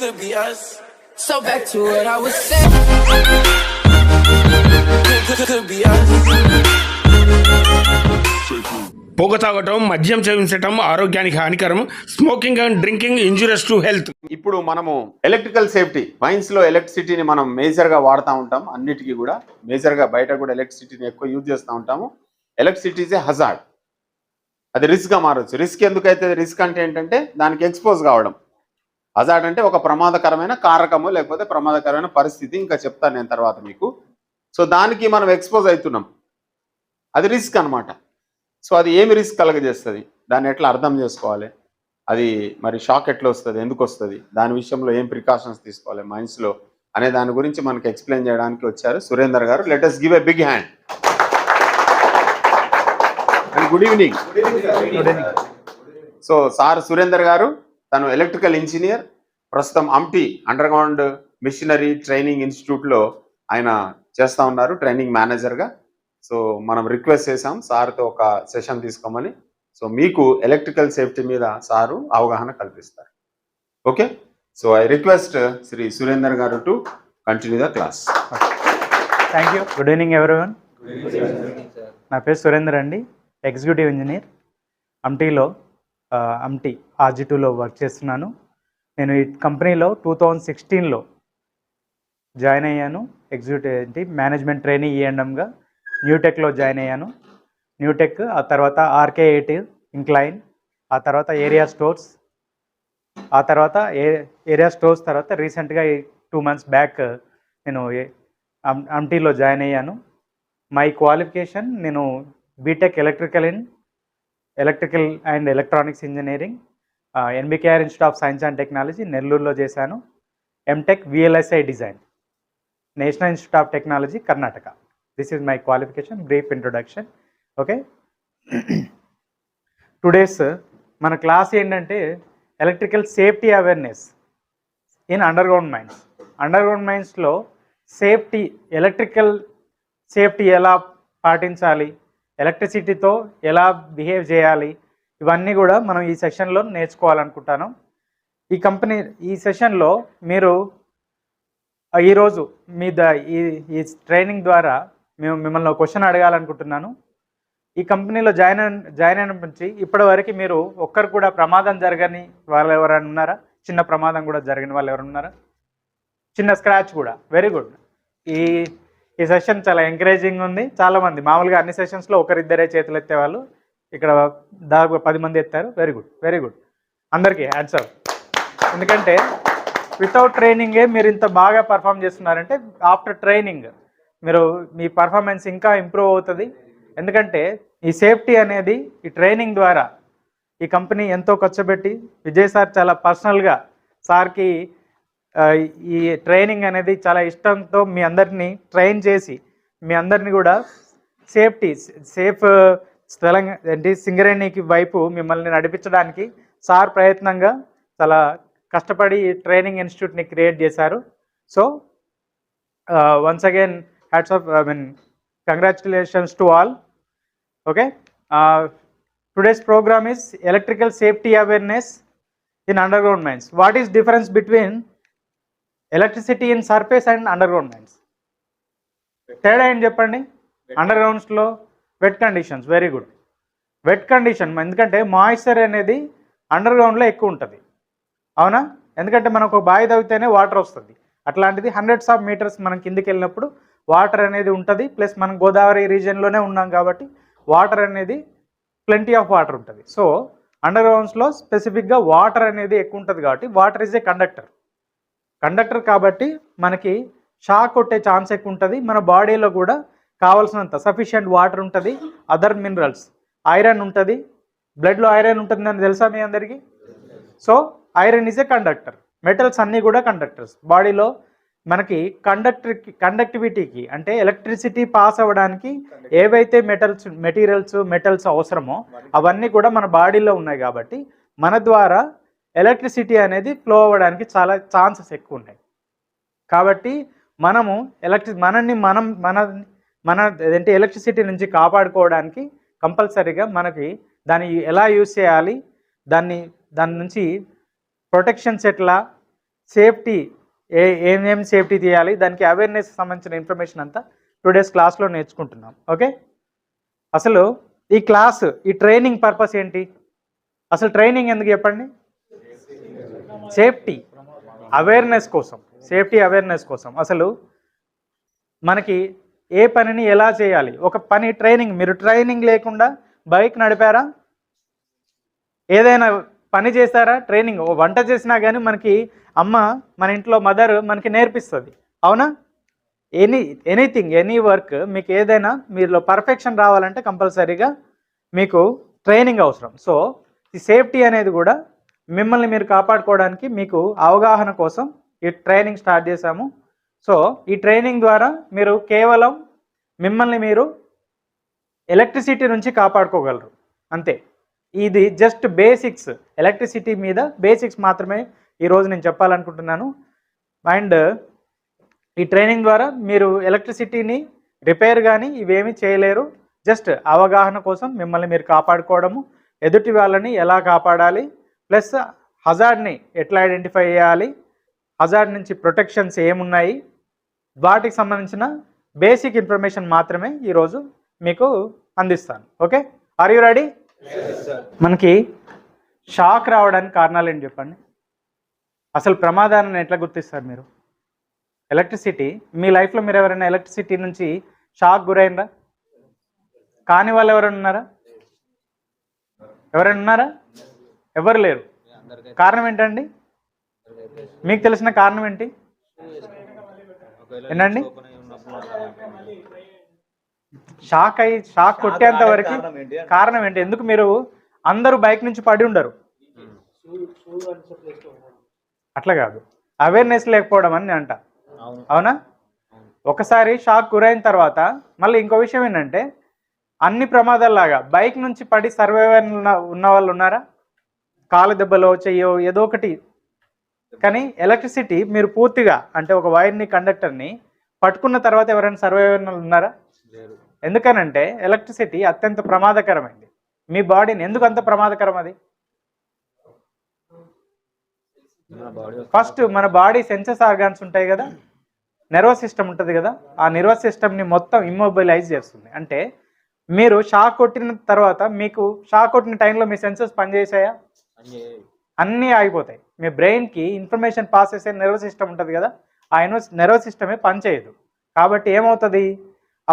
could be us. So back to what I was saying. Could, be us. పొగ తాగటం మద్యం సేవించటం ఆరోగ్యానికి హానికరం. Smoking and drinking injurious to health. ఇప్పుడు మనము ఎలక్ట్రికల్ సేఫ్టీ మైన్స్లో ఎలక్ట్రిసిటీని మనం మేజర్గా వాడుతూ ఉంటాం. అన్నిటికీ కూడా మేజర్గా బయట కూడా ఎలక్ట్రిసిటీని ఎక్కువ యూజ్ చేస్తూ ఉంటాము. Electricity is a hazard. అది రిస్క్గా మారచ్చు. రిస్క్ ఎందుకైతే రిస్క్ అంటే ఏంటంటే దానికి ఎక్స్పోజ్ కావడం. హజార్డ్ అంటే ఒక ప్రమాదకరమైన కారకము లేకపోతే ప్రమాదకరమైన పరిస్థితి ఇంకా చెప్తాను నేను తర్వాత మీకు. సో దానికి మనం ఎక్స్పోజ్ అవుతున్నాం. అది రిస్క్ అన్నమాట. సో అది ఏమి రిస్క్ కలగజేస్తుంది? దాన్ని ఎట్లా అర్థం చేసుకోవాలి? అది మరి షాక్ ఎట్లా వస్తుంది? ఎందుకు వస్తుంది? దాని విషయంలో ఏం ప్రికాషన్స్ తీసుకోవాలి? మైండ్స్లో అనే దాని గురించి మనకి ఎక్స్ప్లెయిన్ చేయడానికి వచ్చారు Surender garu. Let us give a big hand and good evening so sir Surender garu తను ఎలక్ట్రికల్ ఇంజనీర్ ప్రస్తుతం అమ్టి అండర్ గ్రౌండ్ మిషనరీ ట్రైనింగ్ ఇన్స్టిట్యూట్లో ఆయన చేస్తూ ఉన్నారు ట్రైనింగ్ మేనేజర్గా. సో మనం రిక్వెస్ట్ చేసాం సార్తో ఒక సెషన్ తీసుకోమని. సో మీకు ఎలక్ట్రికల్ సేఫ్టీ మీద సారు అవగాహన కల్పిస్తారు. Okay? So I request Shri Surender garu to continue the class. Thank you good evening everyone నా పేరు సురేందర్ అండి ఎగ్జిక్యూటివ్ ఇంజనీర్ అమ్టీలో ఆ, అమ్టీ ఆర్జీ టూలో వర్క్ చేస్తున్నాను. నేను ఈ కంపెనీలో టూ థౌజండ్ సిక్స్టీన్లో జాయిన్ అయ్యాను. ఎగ్జిక్యూటివ్ ఏంటి? మేనేజ్మెంట్ ట్రైనింగ్ ఇవ్వడంగా న్యూటెక్లో జాయిన్ అయ్యాను. న్యూటెక్ ఆ తర్వాత ఆర్కే ఎయిటీ ఇంక్లైన్ ఆ తర్వాత ఏరియా స్టోర్స్ ఆ తర్వాత ఏ ఏరియా స్టోర్స్ తర్వాత రీసెంట్గా టూ మంత్స్ బ్యాక్ నేను అమ్- అమ్టీలో జాయిన్ అయ్యాను. మై క్వాలిఫికేషన్ నేను BTech electrical in electrical and electronics engineering NBKR institute of science and technology నెల్లూరులో చేశాను. MTech VLSI design national institute of technology Karnataka. This is my qualification brief introduction okay today's మన class ఏంటంటే electrical safety awareness in underground mines. Underground మైన్స్లో safety electrical safety ఎలా పాటించాలి? ఎలక్ట్రిసిటీతో ఎలా behave చేయాలి? ఇవన్నీ కూడా మనం ఈ సెషన్లో నేర్చుకోవాలనుకుంటాను. ఈ కంపెనీ ఈ సెషన్లో మీరు ఈరోజు మీ ద ఈ ఈ ట్రైనింగ్ ద్వారా మేము మిమ్మల్ని క్వశ్చన్ అడగాలనుకుంటున్నాను. ఈ కంపెనీలో జాయిన్ అయిన జాయిన్ అయిన నుంచి ఇప్పటి వరకు మీరు ఒక్కరు కూడా ప్రమాదం జరగని వాళ్ళు ఎవరైనా ఉన్నారా? చిన్న ప్రమాదం కూడా జరిగిన వాళ్ళు ఎవరైనా ఉన్నారా? చిన్న స్క్రాచ్ కూడా. Very good. ఈ ఈ సెషన్ చాలా ఎంకరేజింగ్ ఉంది. చాలా మంది మామూలుగా అన్ని సెషన్స్లో ఒకరిద్దరే చేతులు ఎత్తేవాళ్ళు. ఇక్కడ దాదాపు పది మంది ఎత్తారు. వెరీ గుడ్ వెరీ గుడ్ అందరికీ హ్యాట్సప్ ఎందుకంటే వితౌట్ ట్రైనింగే మీరు ఇంత బాగా పర్ఫామ్ చేస్తున్నారంటే ఆఫ్టర్ ట్రైనింగ్ మీరు మీ పర్ఫార్మెన్స్ ఇంకా ఇంప్రూవ్ అవుతుంది. ఎందుకంటే ఈ సేఫ్టీ అనేది ఈ ట్రైనింగ్ ద్వారా ఈ కంపెనీ ఎంతో ఖర్చు పెట్టి విజయ్ సార్ చాలా పర్సనల్గా సార్కి ఈ ట్రైనింగ్ అనేది చాలా ఇష్టంతో మీ అందరినీ ట్రైన్ చేసి మీ అందరినీ కూడా సేఫ్టీ సేఫ్ తెలంగాణ ఏంటి సింగరేణికి వైపు మిమ్మల్ని నడిపించడానికి సార్ ప్రయత్నంగా చాలా కష్టపడి ఈ ట్రైనింగ్ ఇన్స్టిట్యూట్ని క్రియేట్ చేశారు. So once again hats off I mean congratulations to all okay today's programme is electrical safety awareness in underground mines what is difference between electricity in surface and underground mines తేడా ఏంటి చెప్పండి? Under గ్రౌండ్స్లో wet conditions very good wet condition ఎందుకంటే moisture అనేది under గ్రౌండ్లో ఎక్కువ ఉంటుంది. అవునా? ఎందుకంటే మనకు ఒక బావి తవ్వితేనే వాటర్ వస్తుంది. అట్లాంటిది హండ్రెడ్స్ ఆఫ్ మీటర్స్ మనం కిందికి వెళ్ళినప్పుడు వాటర్ అనేది ఉంటుంది ప్లస్ మనం గోదావరి రీజియన్లోనే ఉన్నాం కాబట్టి వాటర్ అనేది ప్లెంటీ ఆఫ్ వాటర్ ఉంటుంది. సో అండర్ గ్రౌండ్స్లో స్పెసిఫిక్గా వాటర్ అనేది ఎక్కువ ఉంటుంది కాబట్టి water is a conductor conductor కాబట్టి మనకి షాక్ కొట్టే ఛాన్స్ ఎక్కువ ఉంటుంది. మన బాడీలో కూడా కావాల్సినంత సఫిషియంట్ వాటర్ ఉంటుంది. Other minerals. ఐరన్ ఉంటుంది. బ్లడ్లో ఐరన్ ఉంటుందని తెలుసా మీ అందరికీ? So iron is a conductor. Metals అన్నీ కూడా కండక్టర్స్. బాడీలో మనకి కండక్టర్కి కండక్టివిటీకి అంటే ఎలక్ట్రిసిటీ పాస్ అవ్వడానికి ఏవైతే మెటల్స్ మెటీరియల్స్ మెటల్స్ అవసరమో అవన్నీ కూడా మన బాడీలో ఉన్నాయి కాబట్టి మన ద్వారా ఎలక్ట్రిసిటీ అనేది ఫ్లో అవ్వడానికి చాలా ఛాన్సెస్ ఎక్కువ ఉన్నాయి కాబట్టి మనము ఎలక్ట్రి మనల్ని మనం మన మన ఏంటి ఎలక్ట్రిసిటీ నుంచి కాపాడుకోవడానికి కంపల్సరీగా మనకి దాన్ని ఎలా యూజ్ చేయాలి దాన్ని దాని నుంచి ప్రొటెక్షన్స్ ఎట్లా సేఫ్టీ ఏ ఏమేమి సేఫ్టీ తీయాలి దానికి అవేర్నెస్ సంబంధించిన ఇన్ఫర్మేషన్ అంతా టూ డేస్ క్లాస్లో నేర్చుకుంటున్నాం. ఓకే? అసలు ఈ క్లాస్ ఈ ట్రైనింగ్ పర్పస్ ఏంటి? అసలు ట్రైనింగ్ ఎందుకు చెప్పండి? సేఫ్టీ అవేర్నెస్ కోసం సేఫ్టీ అవేర్నెస్ కోసం. అసలు మనకి ఏ పనిని ఎలా చేయాలి? ఒక పని ట్రైనింగ్ మీరు ట్రైనింగ్ లేకుండా బైక్ నడిపారా? ఏదైనా పని చేశారా ట్రైనింగ్ వంట చేసినా కానీ మనకి అమ్మ మన ఇంట్లో మదర్ మనకి నేర్పిస్తుంది. అవునా? ఎనీ ఎనీథింగ్ ఎనీ వర్క్ మీకు ఏదైనా మీలో పర్ఫెక్షన్ రావాలంటే కంపల్సరీగా మీకు ట్రైనింగ్ అవసరం. సో ఈ సేఫ్టీ అనేది కూడా మిమ్మల్ని మీరు కాపాడుకోవడానికి మీకు అవగాహన కోసం ఈ ట్రైనింగ్ స్టార్ట్ చేశాము. సో ఈ ట్రైనింగ్ ద్వారా మీరు కేవలం మిమ్మల్ని మీరు ఎలక్ట్రిసిటీ నుంచి కాపాడుకోగలరు. అంతే. ఇది జస్ట్ బేసిక్స్. ఎలక్ట్రిసిటీ మీద బేసిక్స్ మాత్రమే ఈరోజు నేను చెప్పాలనుకుంటున్నాను. అండ్ ఈ ట్రైనింగ్ ద్వారా మీరు ఎలక్ట్రిసిటీని రిపేర్ కానీ ఇవేమీ చేయలేరు. జస్ట్ అవగాహన కోసం మిమ్మల్ని మీరు కాపాడుకోవడము ఎదుటి వాళ్ళని ఎలా కాపాడాలి ప్లస్ హజార్డ్ని ఎట్లా ఐడెంటిఫై చేయాలి? హజార్డ్ నుంచి ప్రొటెక్షన్స్ ఏమున్నాయి? వాటికి సంబంధించిన బేసిక్ ఇన్ఫర్మేషన్ మాత్రమే ఈరోజు మీకు అందిస్తాను. ఓకే? Are you ready? మనకి షాక్ రావడానికి కారణాలు ఏంటి చెప్పండి? అసలు ప్రమాదాన్ని ఎట్లా గుర్తిస్తారు మీరు? ఎలక్ట్రిసిటీ మీ లైఫ్లో మీరు ఎవరైనా ఎలక్ట్రిసిటీ నుంచి షాక్ గురైనరా కాని వాళ్ళు ఎవరైనా ఉన్నారా? ఎవరైనా ఉన్నారా? ఎవరు లేరు? కారణం ఏంటండి? మీకు తెలిసిన కారణం ఏంటి? ఏంటండి? షాక్ అయ్యి షాక్ కొట్టేంత వరకు కారణం ఏంటి ఎందుకు మీరు అందరూ బైక్ నుంచి పడి ఉండరు? అట్లా కాదు. అవేర్నెస్ లేకపోవడం అని అంట. అవునా. ఒకసారి షాక్ గురైన తర్వాత మళ్ళీ ఇంకో విషయం ఏంటంటే అన్ని ప్రమాదాల్లాగా బైక్ నుంచి పడి సర్వైవర్ ఉన్న వాళ్ళు ఉన్నారా? కాలు దెబ్బలో చెయ్యో ఏదో ఒకటి. కానీ ఎలక్ట్రిసిటీ మీరు పూర్తిగా అంటే ఒక వైర్ని కండక్టర్ని పట్టుకున్న తర్వాత ఎవరైనా సర్వైవర్ ఉన్నారా? ఎందుకనంటే ఎలక్ట్రిసిటీ అత్యంత ప్రమాదకరమైంది. మీ బాడీని ఎందుకు అంత ప్రమాదకరం అది? ఫస్ట్ మన బాడీ సెన్సెస్ ఆర్గాన్స్ ఉంటాయి కదా. నెర్వస్ సిస్టమ్ ఉంటుంది కదా. ఆ నెర్వస్ సిస్టమ్ని మొత్తం ఇమ్మొబిలైజ్ చేస్తుంది. అంటే మీరు షాక్ కొట్టిన తర్వాత మీకు షాక్ కొట్టిన టైంలో మీ సెన్సెస్ పనిచేసాయా? అన్నీ ఆగిపోతాయి. మీ బ్రెయిన్కి ఇన్ఫర్మేషన్ పాస్ చేసే నెర్వస్ సిస్టమ్ ఉంటుంది కదా ఆ నెర్వస్ సిస్టమే పనిచేయదు కాబట్టి ఏమవుతుంది?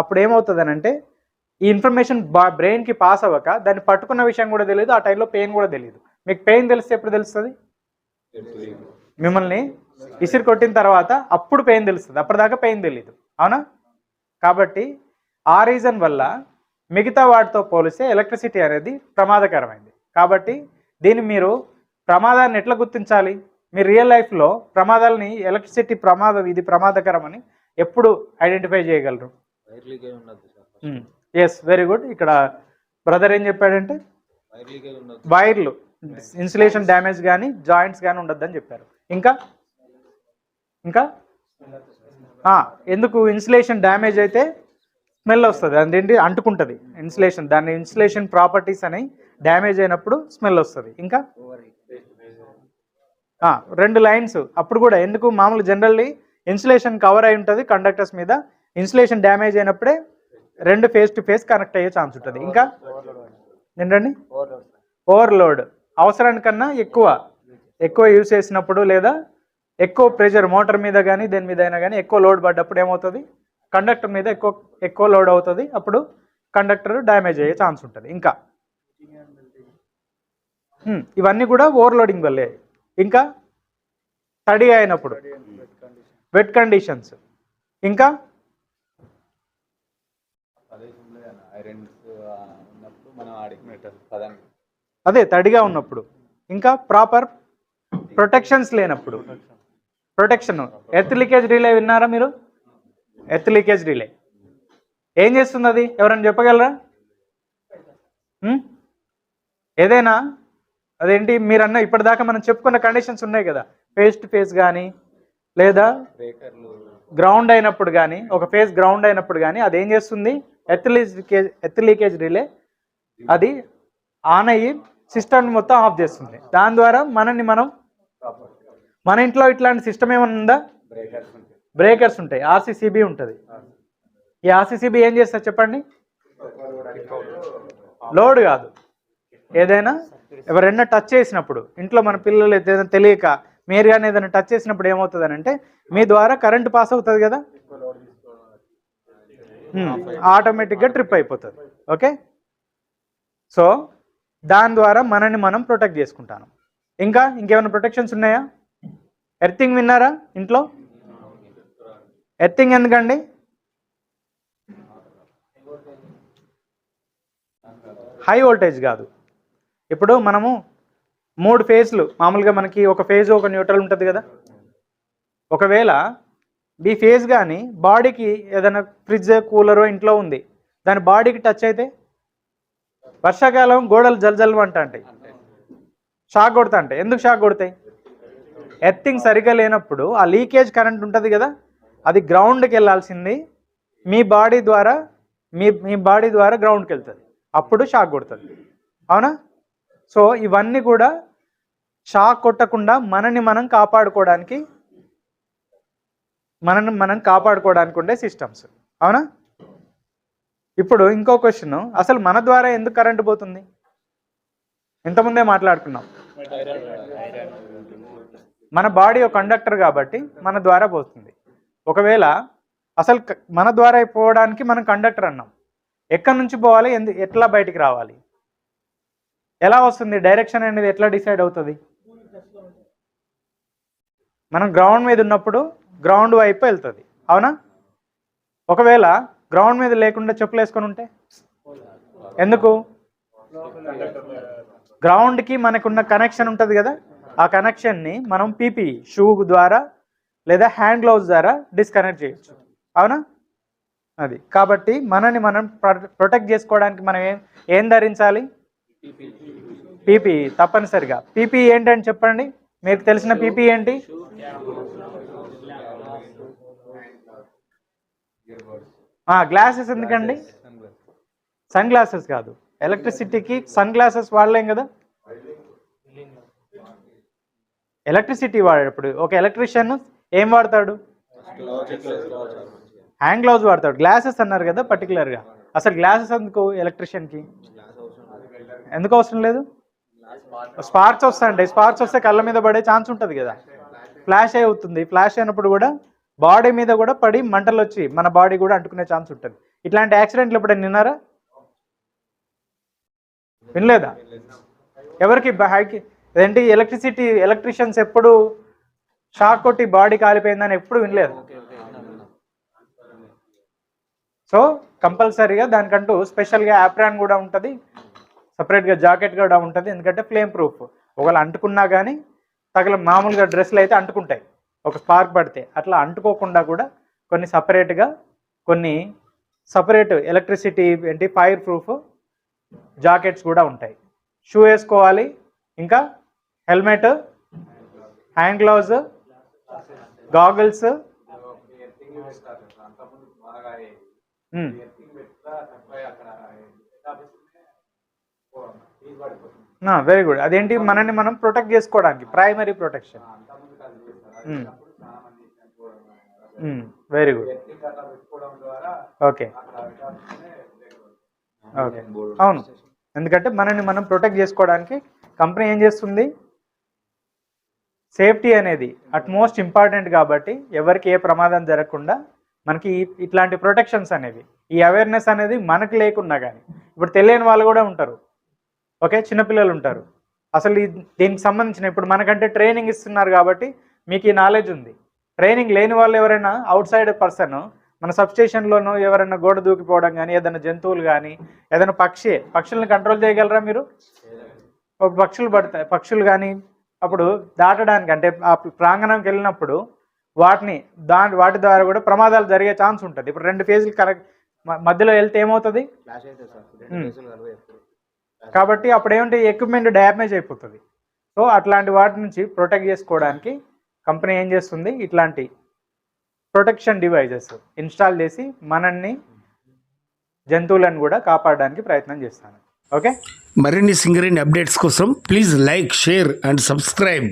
అప్పుడు ఏమవుతుంది అని అంటే ఈ ఇన్ఫర్మేషన్ బా బ్రెయిన్కి పాస్ అవ్వక దాన్ని పట్టుకున్న విషయం కూడా తెలియదు ఆ టైంలో పెయిన్ కూడా తెలియదు మీకు పెయిన్ తెలిస్తే ఎప్పుడు తెలుస్తుంది? మిమ్మల్ని ఇసిరి కొట్టిన తర్వాత అప్పుడు పెయిన్ తెలుస్తుంది అప్పటిదాకా పెయిన్ తెలియదు అవునా? కాబట్టి ఆ రీజన్ వల్ల మిగతా వాటితో పోలిస్తే ఎలక్ట్రిసిటీ అనేది ప్రమాదకరమైంది. కాబట్టి దీన్ని మీరు ప్రమాదాన్ని ఎట్లా గుర్తించాలి? మీ రియల్ లైఫ్లో ప్రమాదాలని ఎలక్ట్రిసిటీ ప్రమాదం ఇది ప్రమాదకరం అని ఎప్పుడు ఐడెంటిఫై చేయగలరు? ఎస్ వెరీ గుడ్ ఇక్కడ బ్రదర్ ఏం చెప్పాడంటే? వైర్లు ఇన్సులేషన్ డ్యామేజ్ కానీ జాయింట్స్ కానీ ఉండొద్దని చెప్పారు. ఇంకా? ఇంకా? ఎందుకు? ఇన్సులేషన్ డ్యామేజ్ అయితే స్మెల్ వస్తుంది. అదేంటి అంటుకుంటుంది. ఇన్సులేషన్ దాని ఇన్సులేషన్ ప్రాపర్టీస్ అని డ్యామేజ్ అయినప్పుడు స్మెల్ వస్తుంది. ఇంకా? రెండు లైన్స్. అప్పుడు కూడా ఎందుకు మామూలు జనరల్లీ ఇన్సులేషన్ కవర్ అయి ఉంటుంది కండక్టర్స్ మీద. ఇన్సులేషన్ డ్యామేజ్ అయినప్పుడే రెండు ఫేస్ టు ఫేస్ కనెక్ట్ అయ్యే ఛాన్స్ ఉంటుంది. ఇంకా? ఏంటండి ఓవర్లోడ్. అవసరానికన్నా ఎక్కువ. ఎక్కువ యూస్ చేసినప్పుడు లేదా ఎక్కువ ప్రెషర్ మోటార్ మీద కానీ దేని మీద అయినా కానీ ఎక్కువ లోడ్ పడ్డప్పుడు ఏమవుతుంది? కండక్టర్ మీద ఎక్కువ ఎక్కువ లోడ్ అవుతుంది. అప్పుడు కండక్టర్ డ్యామేజ్ అయ్యే ఛాన్స్ ఉంటుంది. ఇంకా? ఇవన్నీ కూడా ఓవర్లోడింగ్ వల్లే. ఇంకా తడి అయినప్పుడు. వెట్ కండిషన్స్ ఇంకా? అదే తడిగా ఉన్నప్పుడు. ఇంకా ప్రాపర్ ప్రొటెక్షన్స్ లేనప్పుడు. ప్రొటెక్షన్ ఎర్త్ లీకేజ్ రిలే విన్నారా మీరు? ఎర్త్ లీకేజ్ రిలే ఏం చేస్తుంది అది? ఎవరైనా చెప్పగలరా? ఏదైనా అదేంటి? మీరన్న ఇప్పటిదాకా మనం చెప్పుకున్న కండిషన్స్ ఉన్నాయి కదా. ఫేస్ టు ఫేస్ కానీ లేదా గ్రౌండ్ అయినప్పుడు కానీ ఒక ఫేస్ గ్రౌండ్ అయినప్పుడు కానీ అది ఏం చేస్తుంది earth leakage earth leakage relay అది ఆన్ అయ్యి సిస్టమ్ మొత్తం ఆఫ్ చేస్తుంది. దాని ద్వారా మనల్ని మనం మన ఇంట్లో ఇట్లాంటి సిస్టమ్ ఏమైనా ఉందా? బ్రేకర్స్ ఉంటాయి. ఆర్సీసీబీ ఉంటుంది. ఈ ఆర్సీసీబీ ఏం చేస్తారు చెప్పండి? లోడ్ కాదు. ఏదైనా? ఎవరైనా టచ్ చేసినప్పుడు ఇంట్లో మన పిల్లలు ఏదైనా తెలియక మీరు కానీ ఏదైనా టచ్ చేసినప్పుడు ఏమవుతుంది అంటే మీ ద్వారా కరెంట్ పాస్ అవుతుంది కదా? ఆటోమేటిక్గా ట్రిప్ అయిపోతుంది. ఓకే? సో దాని ద్వారా మనల్ని మనం ప్రొటెక్ట్ చేసుకుంటాను. ఇంకా ఇంకేమైనా ప్రొటెక్షన్స్ ఉన్నాయా? ఎర్థింగ్ విన్నారా ఇంట్లో? ఎర్థింగ్ ఎందుకండి? హై వోల్టేజ్ కాదు. ఇప్పుడు మనము మూడు ఫేజ్లు మామూలుగా మనకి ఒక ఫేజ్ ఒక న్యూట్రల్ ఉంటుంది కదా? ఒకవేళ ఈ ఫేజ్ కానీ బాడీకి ఏదైనా ఫ్రిడ్జ్ కూలర్ ఇంట్లో ఉంది దాని బాడీకి టచ్ అయితే వర్షాకాలం గోడలు జల్జల్ అంటాయి షాక్ కొడతా అంటే ఎందుకు షాక్ కొడతాయి? ఎర్తింగ్ సరిగా లేనప్పుడు ఆ లీకేజ్ కరెంట్ ఉంటుంది కదా? అది గ్రౌండ్కి వెళ్ళాల్సింది మీ బాడీ ద్వారా మీ మీ బాడీ ద్వారా గ్రౌండ్కి వెళ్తుంది. అప్పుడు షాక్ కొడుతుంది. అవునా? సో ఇవన్నీ కూడా షాక్ కొట్టకుండా మనని మనం కాపాడుకోవడానికి మనని మనం కాపాడుకోవడానికి ఉండే సిస్టమ్స్ అవునా? ఇప్పుడు ఇంకో క్వశ్చన్ అసలు మన ద్వారా ఎందుకు కరెంట్ పోతుంది? ఇంతకుముందే మాట్లాడుకున్నాం. మన బాడీ ఒక కండక్టర్ కాబట్టి మన ద్వారా పోతుంది. ఒకవేళ అసలు మన ద్వారా పోవడానికి మనం కండక్టర్ అన్నాం. ఎక్కడి నుంచి పోవాలి? ఎందు ఎట్లా బయటికి రావాలి? ఎలా వస్తుంది? డైరెక్షన్ అనేది ఎట్లా డిసైడ్ అవుతుంది? మనం గ్రౌండ్ మీద ఉన్నప్పుడు గ్రౌండ్ వైపు వెళ్తుంది. అవునా? ఒకవేళ గ్రౌండ్ మీద లేకుండా చెప్పులు వేసుకొని ఉంటే? ఎందుకు? గ్రౌండ్కి మనకున్న కనెక్షన్ ఉంటుంది కదా? ఆ కనెక్షన్ని మనం పీపీ షూ ద్వారా లేదా హ్యాండ్ గ్లౌజ్ ద్వారా డిస్కనెక్ట్ చేయొచ్చు. అవునా? అది. కాబట్టి మనని మనం ప్రొ- ప్రొటెక్ట్ చేసుకోవడానికి మనం ఏం ఏం ధరించాలి? పీపీ తప్పనిసరిగా. పీపీ ఏంటని చెప్పండి? మీకు తెలిసిన పీపీ ఏంటి? గ్లాసెస్ ఎందుకండి? సన్ గ్లాసెస్ కాదు. ఎలక్ట్రిసిటీకి సన్ గ్లాసెస్ వాడలేం కదా? ఎలక్ట్రిసిటీ వాడేటప్పుడు. ఒక ఎలక్ట్రీషియన్ ఏం వాడతాడు? హ్యాండ్ గ్లౌజ్ వాడతాడు. గ్లాసెస్ అన్నారు కదా పర్టికులర్గా. అసలు గ్లాసెస్ ఎందుకు ఎలక్ట్రీషియన్కి? ఎందుకు అవసరం లేదు? స్పార్క్స్ వస్తాయండి స్పార్క్స్ వస్తే కళ్ళ మీద పడే ఛాన్స్ ఉంటుంది కదా. ఫ్లాష్ అవుతుంది. ఫ్లాష్ అయినప్పుడు కూడా బాడీ మీద కూడా పడి మంటలు వచ్చి మన బాడీ కూడా అంటుకునే ఛాన్స్ ఉంటుంది. ఇట్లాంటి యాక్సిడెంట్లు ఎప్పుడైనా విన్నారా? వినలేదా? ఎవరికి హైకి ఏంటి ఎలక్ట్రిసిటీ ఎలక్ట్రిషియన్స్ ఎప్పుడు షాక్ కొట్టి బాడీ కాలిపోయిందని ఎప్పుడు వినలేదు? సో కంపల్సరీగా దానికంటూ స్పెషల్గా యాప్రాన్ కూడా ఉంటుంది. సపరేట్గా జాకెట్ కూడా ఉంటుంది. ఎందుకంటే ఫ్లేమ్ ప్రూఫ్. ఒకవేళ అంటుకున్నా కానీ తగల మామూలుగా డ్రెస్సులు అయితే అంటుకుంటాయి. ఒక స్పార్క్ పడితే అట్లా అంటుకోకుండా కూడా కొన్ని సపరేట్గా కొన్ని సపరేట్ ఎలక్ట్రిసిటీ ఏంటి ఫైర్ ప్రూఫ్ జాకెట్స్ కూడా ఉంటాయి. షూ వేసుకోవాలి. ఇంకా helmet hand gloves goggles. Very good అదేంటి? మనల్ని మనం ప్రొటెక్ట్ చేసుకోవడానికి primary protection very good okay okay అవును. ఎందుకంటే మనల్ని మనం ప్రొటెక్ట్ చేసుకోవడానికి కంపెనీ ఏం చేస్తుంది? సేఫ్టీ అనేది అట్ మోస్ట్ ఇంపార్టెంట్ కాబట్టి ఎవరికి ఏ ప్రమాదం జరగకుండా మనకి ఇట్లాంటి ప్రొటెక్షన్స్ అనేవి. ఈ అవేర్నెస్ అనేది మనకు లేకున్నా కానీ ఇప్పుడు తెలియని వాళ్ళు కూడా ఉంటారు. ఓకే? చిన్నపిల్లలు ఉంటారు. అసలు దీనికి సంబంధించిన ఇప్పుడు మనకంటే ట్రైనింగ్ ఇస్తున్నారు కాబట్టి మీకు ఈ నాలెడ్జ్ ఉంది. ట్రైనింగ్ లేని వాళ్ళు ఎవరైనా అవుట్ సైడ్ పర్సన్ మన సబ్స్టేషన్లోనూ ఎవరైనా గోడ దూకిపోవడం కానీ ఏదైనా జంతువులు కానీ ఏదైనా పక్షి పక్షుల్ని కంట్రోల్ చేయగలరా మీరు? ఒక పక్షులు పడతాయి పక్షులు కానీ అప్పుడు దాటడానికి అంటే ఆ ప్రాంగణంకి వెళ్ళినప్పుడు వాటిని దాని వాటి ద్వారా కూడా ప్రమాదాలు జరిగే ఛాన్స్ ఉంటుంది. ఇప్పుడు రెండు ఫేజులు కరెక్ట్ మధ్యలో వెళ్తే ఏమవుతుంది. కాబట్టి అప్పుడు ఏమంటే ఎక్విప్మెంట్ డ్యామేజ్ అయిపోతుంది. సో అట్లాంటి వాటి నుంచి ప్రొటెక్ట్ చేసుకోవడానికి కంపెనీ ఏం చేస్తుంది? ఇట్లాంటి ప్రొటెక్షన్ డివైజెస్ ఇన్స్టాల్ చేసి మనల్ని జంతువులను కూడా కాపాడడానికి ప్రయత్నం చేస్తాను. ఓకే? మరిన్ని సింగరేణి అప్డేట్స్ కోసం please like share and subscribe